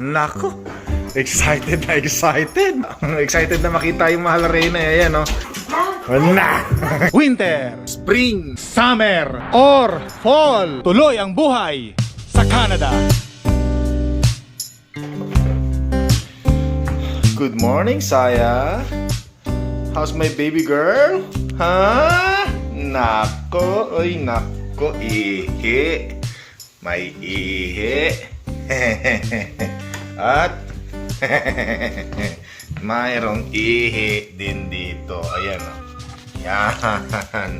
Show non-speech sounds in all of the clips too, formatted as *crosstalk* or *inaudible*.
Nako. Excited na excited. *laughs* excited na makita yung mahal Reyna. Ayan, no? Na! *laughs* Winter, Spring, Summer, or Fall. Tuloy ang buhay sa Canada. Good morning, Saya. How's my baby girl? Ha? Nako, oy, nako, ihi. May ihi. *laughs* At *laughs* mayroong ihi din dito. Ayan, o. Yan.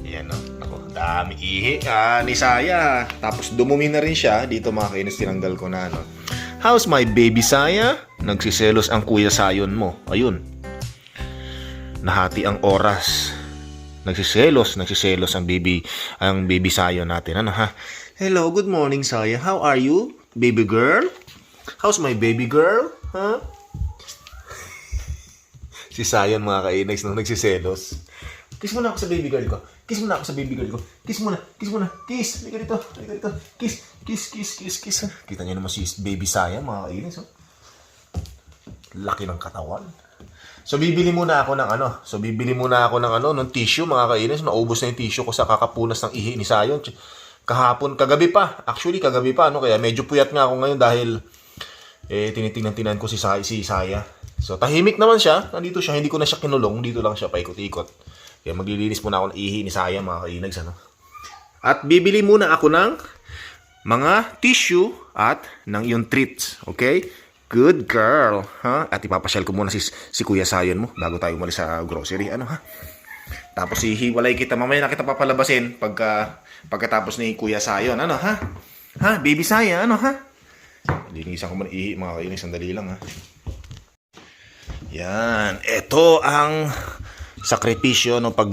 Yan, o. Ako, dami ihi ah, ni Saya. Tapos dumumi na rin siya. Dito mga kainis, tinanggal ko na, no. How's my baby Saya? Nagsiselos ang kuya Sayon mo. Ayun. Nahati ang oras. Nagsiselos, nagsiselos ang baby ang baby Sayon natin. Ano ha? Hello, good morning Saya. How are you? Baby girl? How's my baby girl? Huh? *laughs* si Sayon mga kainags nung nagsiselos. Kiss mo na ako sa baby girl ko. Kiss mo na ako sa baby girl ko. Kiss mo na. Kiss mo na. Kiss. Halika dito. Halika dito. Kiss. Kiss, kiss, kiss, kiss. Kita niyo naman si baby Saya mga kainags. Oh. Laki ng katawan. So bibili muna ako ng ano. So bibili muna ako ng ano, ng tissue mga kainis. Naubos na yung tissue ko sa kakapunas ng ihi ni Sayon. Kahapon, kagabi pa. Actually, kagabi pa. Ano, kaya medyo puyat nga ako ngayon dahil eh, tinitingnan-tingnan ko si, Say, si Saya. So tahimik naman siya. Nandito siya. Hindi ko na siya kinulong. Dito lang siya paikot-ikot. Kaya maglilinis muna ako ng ihi ni Saya mga kainags. Ano? At bibili muna ako ng mga tissue at ng yung treats. Okay? Good girl. Ha? At ipapasyal ko muna si, si Kuya Sayon mo bago tayo umalis sa grocery. Ano ha? Tapos hihiwalay kita. Mamaya na kita papalabasin pagka, pagkatapos ni Kuya Sayon. Ano ha? Ha? Baby Saya, ano ha? Linisan ko muna ihi mga kainis. Sandali lang ha. Yan. Ito ang sakripisyo ng pag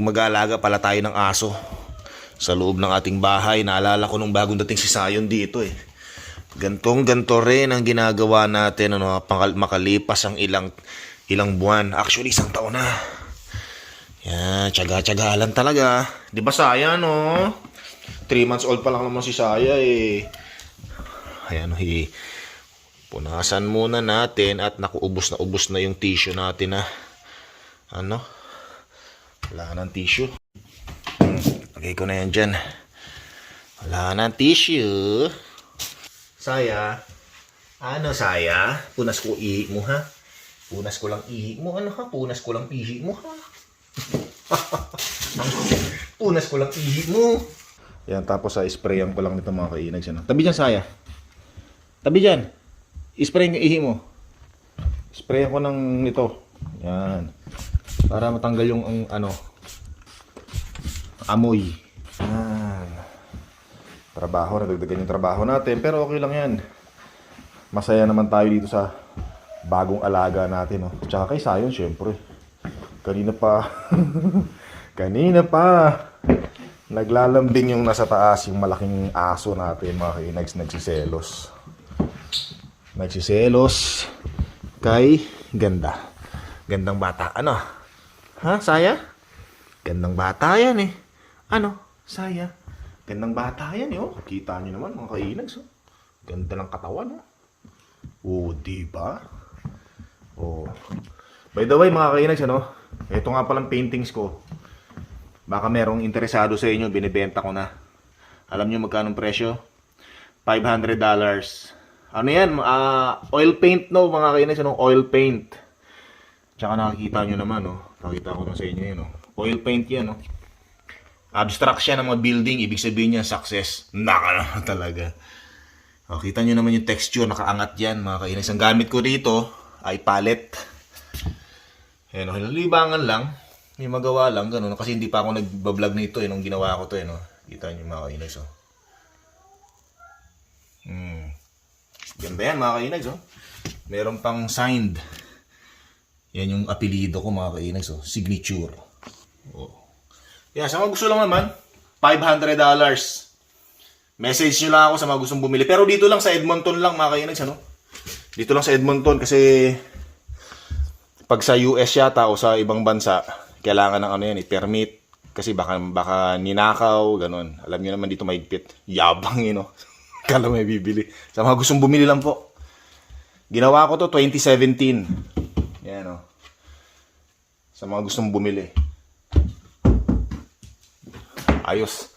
pala tayo ng aso sa loob ng ating bahay. Naalala ko nung bagong dating si Sayon dito eh. Gantong ganto rin ang ginagawa natin ano, makalipas ang ilang ilang buwan. Actually, isang taon na. Yan, tsaga-tsaga talaga. Di ba Saya, no? 3 months old pa lang naman si Saya eh. Ayan, hi. Punasan muna natin at nakuubos na ubos na yung tissue natin na ano? Wala nang tissue. Lagay ko na yan dyan. Wala nang tissue. Saya. Ano, Saya? Punas ko ihi mo, ha? Punas ko lang ihi mo. Ano, ha? Punas ko lang ihi mo, ha? *laughs* Punas ko lang ihi mo. Yan, tapos sa sprayan ko lang nito mga kainag siya. Tabi dyan, Saya. Tabi dyan. Isprayan yung ihi mo. Sprayan ko ng nito. Yan. Para matanggal yung ang, ano, amoy. Yan trabaho, nadagdagan yung trabaho natin. Pero okay lang yan. Masaya naman tayo dito sa bagong alaga natin. No? Tsaka kay Sayon, syempre. Kanina pa, *laughs* kanina pa, naglalambing yung nasa taas, yung malaking aso natin, mga kainags, nagsiselos. Nagsiselos kay ganda. Gandang bata. Ano? Ha, Saya? Gandang bata yan eh. Ano? Saya? Gandang bata yan, yo. Kita niyo naman, mga kainags. Oh. Ganda ng katawan, oh. Oh, di ba? Oh. By the way, mga kainags, ano? Ito nga palang paintings ko. Baka merong interesado sa inyo, binibenta ko na. Alam niyo magkano presyo? $500. Ano yan? Ah, oil paint, no, mga kainags, ano? Oil paint. Tsaka nakikita niyo naman, oh. Nakita ko na sa inyo yun, oh. Oil paint yan, oh. Abstract siya ng mga building, ibig sabihin niya success. Naka naman *laughs* talaga. O, kita nyo naman yung texture, nakaangat yan mga kainis. Ang gamit ko dito ay palette. Ayan, o, libangan lang. May magawa lang, ganun. Kasi hindi pa ako nagbablog nito eh, nung ginawa ko to eh, no? Kita nyo mga kainis, oh. Hmm. Ganda yan mga kainis, oh. Meron pang signed. Yan yung apelido ko mga kainis, oh. Signature. Oh. Yan, sa mga gusto lang naman, $500. Message nyo lang ako sa mga gustong bumili. Pero dito lang sa Edmonton lang, mga kainags, ano? Dito lang sa Edmonton kasi pag sa US yata o sa ibang bansa, kailangan ng ano yan, i-permit. Kasi baka, baka ninakaw, ganun. Alam nyo naman dito mahigpit. Yabang yun, no? Kala may bibili. Sa mga gustong bumili lang po. Ginawa ko to 2017. Yan o. Sa mga gustong bumili. Ayos.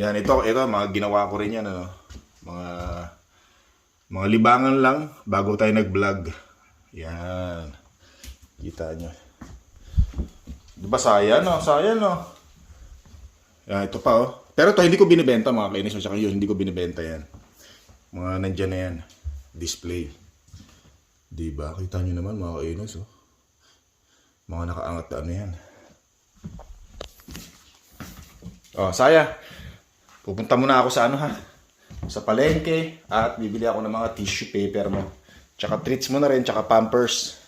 Yan, ito, ito, mga ginawa ko rin yan, ano. Mga, mga libangan lang bago tayo nag-vlog. Yan. Kita nyo. Di ba saya, no? Saya, no? Yan, ito pa, oh. Pero ito, hindi ko binibenta, mga kainis. At saka yun, hindi ko binibenta yan. Mga nandyan na yan. Display. Di ba? Kita nyo naman, mga kainis, oh. Mga nakaangat na ano yan. Oh, saya. Pupunta muna ako sa ano ha. Sa palengke at bibili ako ng mga tissue paper mo. Tsaka treats mo na rin, tsaka pampers.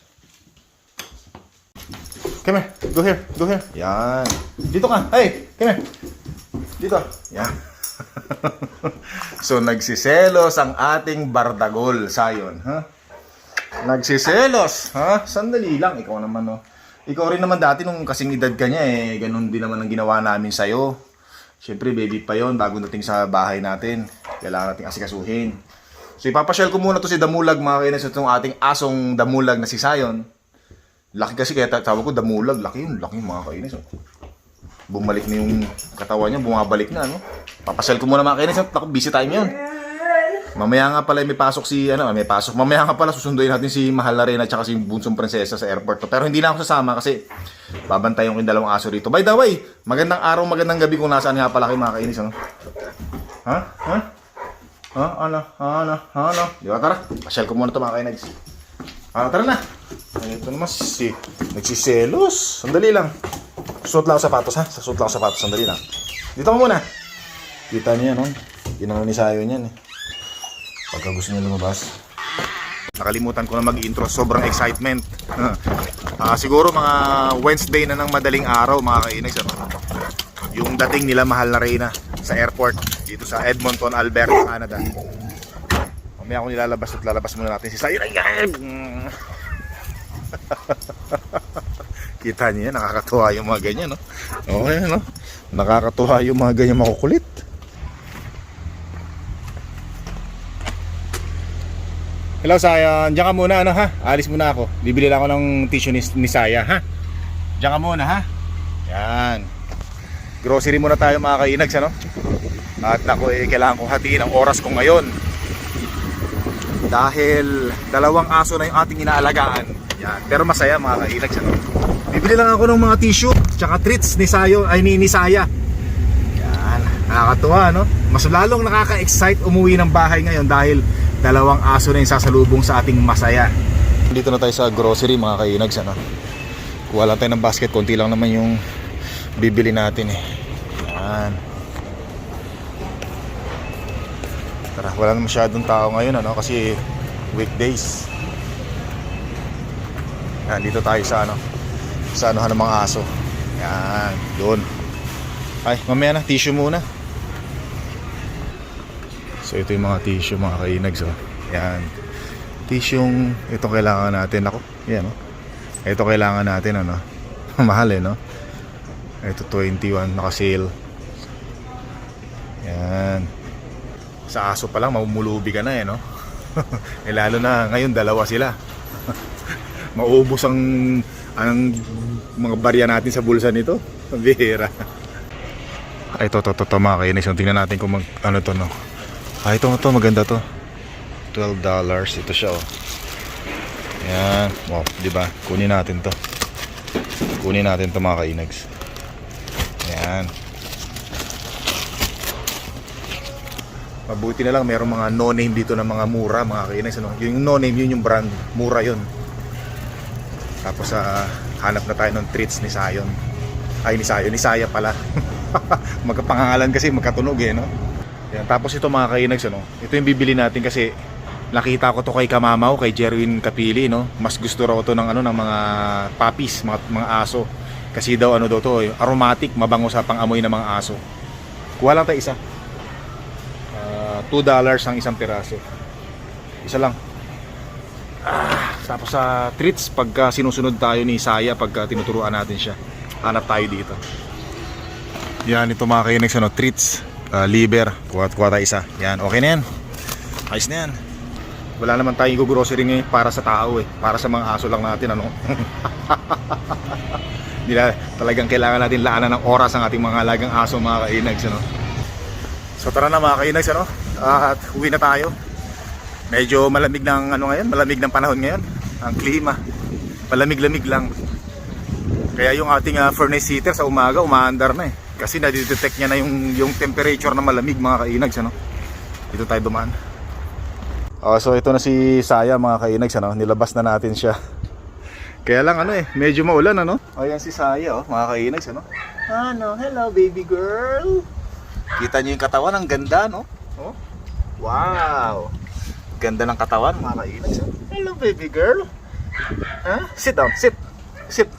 Come here. Go here. Go here. Yan. Dito ka. Hey, come here. Dito. Yan. *laughs* so, nagsiselos ang ating bardagol, Sayon. Ha? Nagsiselos. Ha? Sandali lang. Ikaw naman, no. Ikaw rin naman dati nung kasing edad ka niya, eh. Ganun din naman ang ginawa namin sa'yo. Siyempre, baby pa yon bago dating sa bahay natin. Kailangan nating asikasuhin. So, ipapasyal ko muna to si Damulag, mga kainis. Itong ating asong Damulag na si Sayon. Laki kasi, kaya tawag ko Damulag. Laki yun, laki mga kainis. Oh. Bumalik na yung katawan niya, bumabalik na, no? Papasyal ko muna mga kainis. Ako, busy time yun. Mamaya nga pala may pasok si ano, may pasok. Mamaya nga pala susunduin natin si Mahal na rin at saka si Bunsong Prinsesa sa airport. to. Pero hindi na ako sasama kasi babantayan ko yung dalawang aso rito. By the way, magandang araw, magandang gabi kung nasaan nga pala kayo mga kainis. Ano? Ha? Ha? Ha? Ano? Ano? Ano? Di ba? Tara. Pasyal ko muna ito mga kainis. Ah, tara na. Ito naman si nagsiselos. Sandali lang. Suot lang ako sapatos ha. Suot lang ako sapatos. Sandali lang. Dito ka muna. Kita niya no? Ginano ni Sayo niyan eh. Pagka gusto niya lumabas. Nakalimutan ko na mag-intro. Sobrang excitement. *laughs* Ah, siguro mga Wednesday na ng madaling araw mga kainags. Ano? Yung dating nila mahal na Reyna sa airport dito sa Edmonton, Alberta, Canada. Mamaya ako nilalabas at lalabas muna natin si Sayo. *laughs* Kita niyo yan, nakakatuwa yung mga ganyan, no? Okay, no? Nakakatuwa yung mga ganyan makukulit. Hello, Sayon. Diyan ka muna, ano ha? Alis muna ako. Bibili lang ako ng tissue ni, ni Saya, ha? Diyan ka muna, ha? Yan. Grocery muna tayo mga kainags, ano? At ako, eh, kailangan kong hatiin ang oras ko ngayon. Dahil dalawang aso na yung ating inaalagaan. Yan. Pero masaya mga kainags, ano? Bibili lang ako ng mga tissue, tsaka treats ni Sayo, ay ni, ni Saya. Yan. Nakakatuwa, no? Mas lalong nakaka-excite umuwi ng bahay ngayon dahil dalawang aso na yung sasalubong sa ating masaya. Dito na tayo sa grocery mga kainags ano. Kuha lang tayo ng basket, konti lang naman yung bibili natin eh. Yan. Tara, wala na masyadong tao ngayon ano kasi weekdays. Yan, dito tayo sa ano sa anuhan ng mga aso. Yan, doon. Ay, mamaya na, tissue muna. So ito yung mga tissue mga kainags oh. Yan. Tissue ito kailangan natin ako. Yan oh. Ito kailangan natin ano. *laughs* Mahal eh no. Ito 21 naka-sale. Yan. Sa aso pa lang mamumulubi ka na eh no. *laughs* eh lalo na ngayon dalawa sila. *laughs* Maubos ang ang mga barya natin sa bulsa nito. Bihira. Ay, ito, ito, ito, mga kainis. Tingnan natin kung mag, ano to, no. Ah, ito, ito, maganda to. $12. Ito siya, oh. Yan. Wow, di ba? Kunin natin to. Kunin natin to mga kainags. Yan. Mabuti na lang merong mga no-name dito na mga mura, mga kainags. Ano? Yung no-name, yun yung brand. Mura yun. Tapos, ah, hanap na tayo ng treats ni Sayon. Ay, ni Sayon. Ni Saya pala. *laughs* Magkapangalan kasi, magkatunog eh, no? Yan. Tapos ito mga kainags, ano? Ito yung bibili natin kasi nakita ko to kay Kamamaw, kay Jerwin Kapili, no? Mas gusto raw to ng ano ng mga puppies, mga, mga aso. Kasi daw ano daw to, eh, aromatic, mabango sa pangamoy ng mga aso. Kuha lang tayo isa. Ah, $2 ang isang piraso. Isa lang. Ah, tapos sa treats pagka sinusunod tayo ni Saya pagka tinuturuan natin siya. Hanap tayo dito. Yan ito mga kainags, ano, treats uh, liver kuha, kuha tayo isa yan okay na yan ayos na yan Wala naman tayong grocery ngayon para sa tao eh. Para sa mga aso lang natin ano. *laughs* Hindi talagang kailangan natin laanan ng oras ang ating mga alagang aso mga kainags ano. So tara na mga kainags ano. At uwi na tayo. Medyo malamig ng ano ngayon, malamig ng panahon ngayon. Ang klima. Malamig-lamig lang. Kaya yung ating ah, furnace heater sa umaga umaandar na eh. Kasi nadidetect niya na yung yung temperature na malamig mga kainags ano. Dito tayo dumaan. Oh, so ito na si Saya mga kainags ano, nilabas na natin siya. Kaya lang ano eh, medyo maulan ano. Ayan si Saya oh, mga kainags ano. Ano, hello baby girl. Kita niyo yung katawan, ang ganda no? Oh. Wow. Ganda ng katawan mga kainags. oh. Hello baby girl. Huh? Sit down, sit. Sit.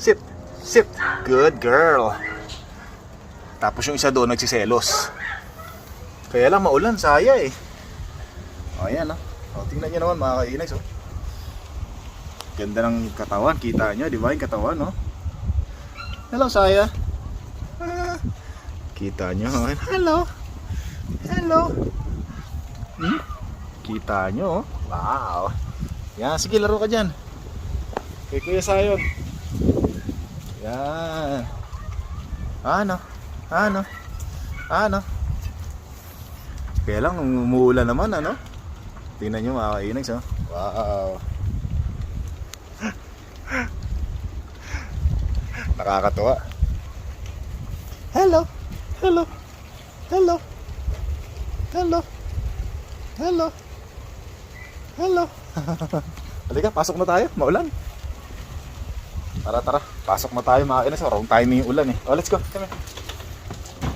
Sit. Sit. Good girl. Tapos yung isa doon nagsiselos. Kaya lang maulan, saya eh. O ayan oh. O, tingnan nyo naman mga kainags oh. Ganda ng katawan, kita nyo, di ba yung katawan no? Hello saya. Ah, kita nyo. oh. Hello. Hello. Hmm? Kita nyo oh. Wow. Yan, sige laro ka dyan. Kay Kuya Sayon. Yan. Ano? Ano? Ano? Kaya lang, nung umuulan naman, ano? Tingnan nyo mga kainags, oh. Wow. *laughs* Nakakatuwa. Hello. Hello. Hello. Hello. Hello. Hello. *laughs* Halika, pasok na tayo. Maulan. Tara, tara. Pasok na tayo mga kainas. Wrong timing yung ulan eh. Oh, let's go. Come here.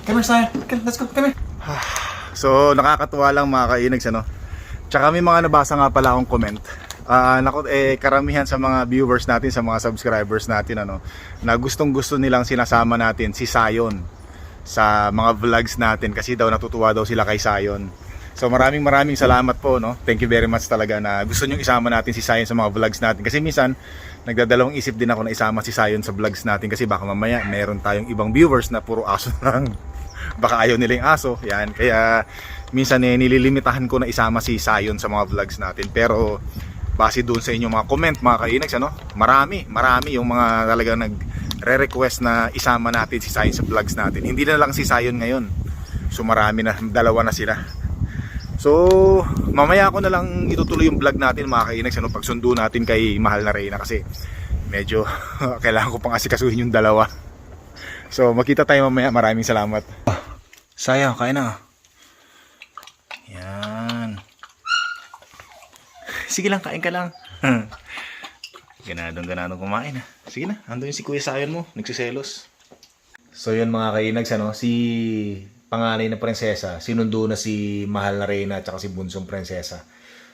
Come here, Saya. Come, let's go. Come here. *sighs* so, nakakatuwa lang mga kainags, ano? Tsaka may mga nabasa nga pala akong comment. Ah, nako eh karamihan sa mga viewers natin, sa mga subscribers natin ano, na gustong-gusto nilang sinasama natin si Sayon sa mga vlogs natin kasi daw natutuwa daw sila kay Sayon. So maraming maraming salamat po no. Thank you very much talaga na gusto niyo isama natin si Sayon sa mga vlogs natin kasi minsan nagdadalawang isip din ako na isama si Sayon sa vlogs natin kasi baka mamaya meron tayong ibang viewers na puro aso *laughs* lang. baka ayaw nila yung aso. Yan. Kaya minsan eh, nililimitahan ko na isama si Sayon sa mga vlogs natin. Pero base doon sa inyong mga comment mga kainags ano marami marami yung mga talagang nagre-request na isama natin si Sayon sa vlogs natin hindi na lang si Sayon ngayon so marami na dalawa na sila so mamaya ako na lang itutuloy yung vlog natin mga kainags ano pagsundo natin kay mahal na Reyna kasi medyo *laughs* kailangan ko pang asikasuhin yung dalawa so makita tayo mamaya maraming salamat Sayo kain na yan Sige lang, kain ka lang. *laughs* ganadong ganadong kumain ha. Sige na, ando yung si Kuya Sayon mo, nagsiselos. So yun mga kainags, ano, si panganay na prinsesa, sinundo na si Mahal na Reyna at si Bunsong Prinsesa.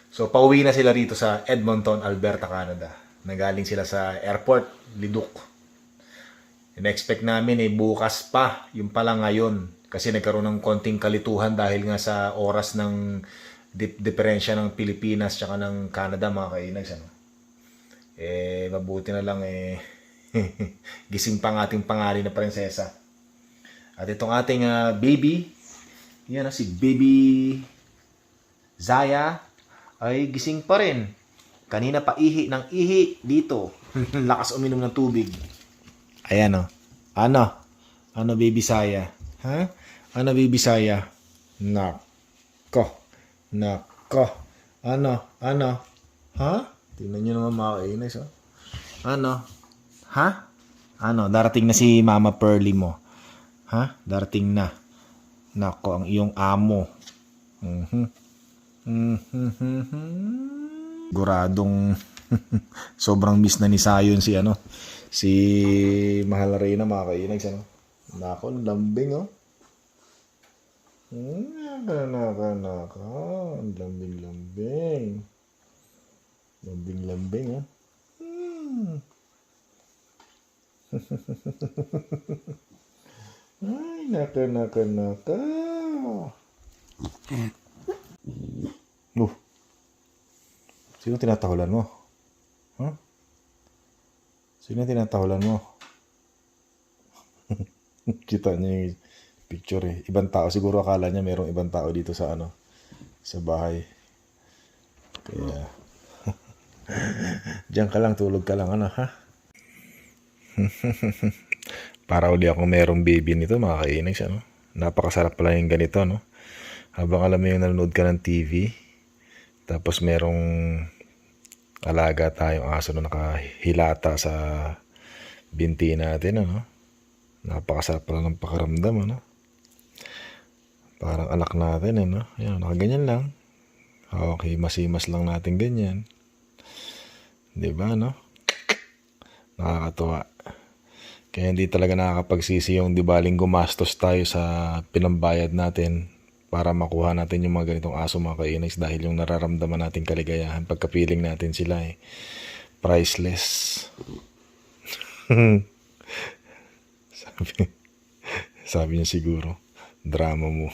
So pauwi na sila rito sa Edmonton, Alberta, Canada. Nagaling sila sa airport, Liduk. In-expect namin eh, bukas pa, yung pala ngayon. Kasi nagkaroon ng konting kalituhan dahil nga sa oras ng dip diferensya ng Pilipinas tsaka ng Canada mga kainags ano. Eh mabuti na lang eh *laughs* gising pa ang ating pangalan na prinsesa. At itong ating ah, baby, yan na si baby Zaya ay gising pa rin. Kanina pa ihi ng ihi dito. *laughs* Lakas uminom ng tubig. Ayan o. Ano? Ano baby Saya? Ha? Ano baby Saya? Nako. Nako. Ano? Ano? Ha? Tingnan nyo naman mga kainis, oh. Ano? Ha? Ano? Darating na si Mama Pearly mo. Ha? Darating na. Nako, ang iyong amo. Mhm. Mhm. Guradong *laughs* sobrang miss na ni Sayon si ano si Mahal na Reyna mga kainags ano. Nako, lambing oh. Naka, naka, naka. Ang lambing-lambing. Lambing-lambing, ha? Hmm. *laughs* Ay, naka, naka, naka. Oh. Sino tinatahulan mo? Huh? Sino tinatahulan mo? *laughs* Kita niyo yung picture eh. Ibang tao. Siguro akala niya mayroong ibang tao dito sa ano, sa bahay. Yeah. *laughs* Diyan ka lang, tulog ka lang, ano, ha? *laughs* Para uli ako merong baby nito, mga kainags, ano? Napakasarap pala yung ganito, no? Habang alam mo yung nanonood ka ng TV, tapos merong alaga tayong aso na nakahilata sa binti natin, ano? Napakasarap pala ng pakaramdam, ano? Parang anak natin, ano? Yan, nakaganyan lang. Okay, masimas lang natin ganyan. Di ba, no? Nakakatuwa. Kaya hindi talaga nakakapagsisi yung di baling gumastos tayo sa pinambayad natin para makuha natin yung mga ganitong aso mga kainags dahil yung nararamdaman natin kaligayahan pagkapiling natin sila eh. Priceless. *laughs* sabi, sabi niya siguro, drama mo.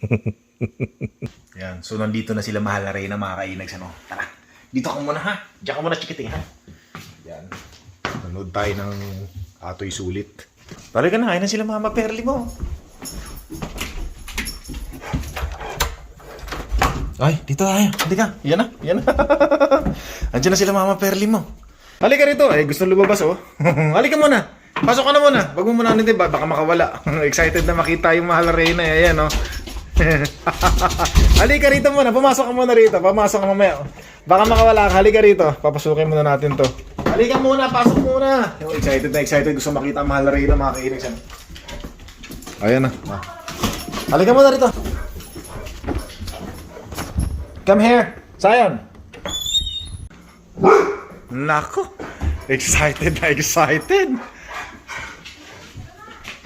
*laughs* Yan. So, nandito na sila mahal na rin na mga kainags. Ano? Tara. Dito ka muna ha. Diyan ka muna chikiting ha. Yan. Nanood tayo ng Atoy Sulit. Talaga na. Ayun na sila mama Perli mo. Ay, dito tayo. Halika. Yan na. Yan na. *laughs* Andiyan na sila mama Perli mo. Halika rito. Eh, gusto lumabas oh. *laughs* Halika muna. Pasok ka na muna. Wag mo muna ano din ba? Baka makawala. *laughs* Excited na makita yung mahal na Reyna. eh. Ayan oh. Halika rito muna. Pumasok ka muna rito. Pumasok ka mamaya. Baka makawala ka. Halika rito. Papasukin muna natin to. Halika muna. Pasok muna. Yung excited na excited. Gusto makita ang mahal na Reyna. Mga kainig siya. Ayan na. Ah. Halika muna rito. Come here. Zion. Nako. Excited na excited.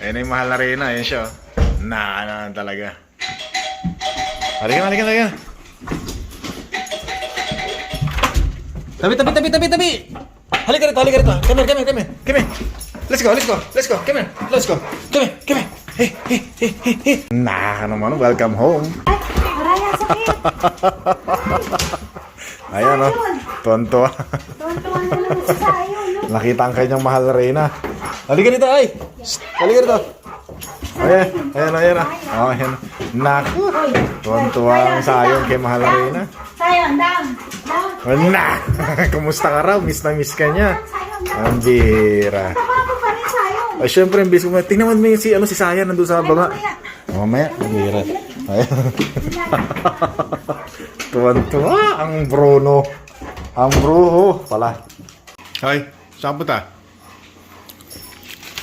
Ayan na yung mahal na Reyna. Ayan siya. oh. Na, na talaga. Halika, halika, halika. Tabi, tabi, tabi, tabi, tabi. Halika rito, halika rito. Come here, come here, come here. Come here. Let's go, let's go, let's go. Come here, let's go. Come here, come here. Hey, hey, hey, hey, hey. Nah, naman, welcome home. Sakit! *laughs* Ayan, oh. Tonto. Tuwan-tuwan na si Sayo, no? Nakita ang kanyang mahal na Reyna. Halika dito, ay. Halika dito. Ayan, ayan, ayan. Oh, ayan. Naku. Tuwan-tuwa ang sayon kay mahal na Reyna. Sayo, dam! Na! *laughs* Kumusta ka raw? Miss na miss ka niya. Ang Sayo! Ay, syempre, imbis ko, tingnan mo yung si, ano, si Saya nandun sa baba. mamaya. Oh, mamaya, ang. Ayan. *laughs* Tuwan-tuwa ang Bruno. Ang Bruho pala. Ay, saan punta?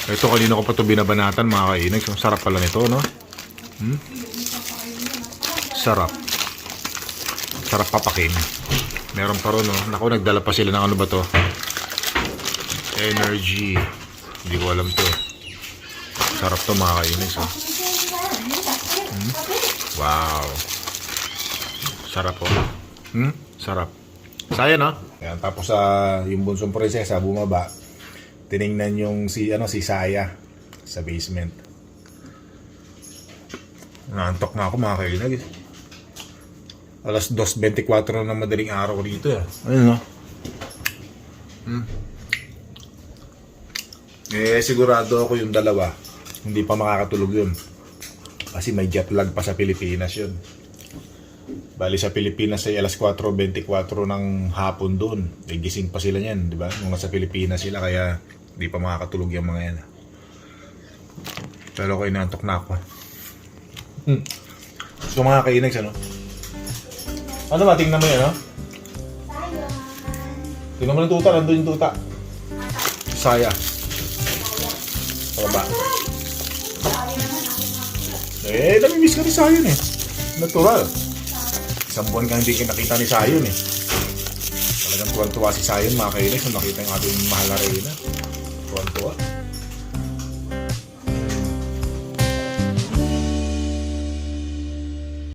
Ito, kanina ko pa ito binabanatan, mga kainag. Ang sarap pala nito, no? Hmm? Sarap. Sarap papakin. Meron pa rin, no? Naku, nagdala pa sila ng ano ba to? Energy. Hindi ko alam to. Sarap to, mga kainag. So. Wow. Sarap po. Hmm? Sarap. Saya no? Yan, tapos sa yung bunsong prinsesa bumaba. Tiningnan yung si ano si Saya sa basement. Naantok na ako mga kailag. Eh. Alas 2.24 na ng madaling araw dito eh. Ayun no? Hmm. Eh sigurado ako yung dalawa. Hindi pa makakatulog yun. Kasi may jet lag pa sa Pilipinas yun. Bali sa Pilipinas ay alas 4.24 ng hapon doon. May gising pa sila niyan, di ba? Nung nasa Pilipinas sila, kaya di pa makakatulog yung mga yan. Pero ako inantok na ako. Hmm. So mga kainags, ano? Ano ba? Tingnan mo yan, no? Tingnan mo yung tuta, nandun yung tuta. Saya. Sa baba. Eh, namimiss ka ni Sayon eh. Natural. Isang buwan kang hindi nakita ni Sayon eh. Talagang tuwan-tuwa si Sayon mga kainis nung nakita yung ating mahal na Reyna.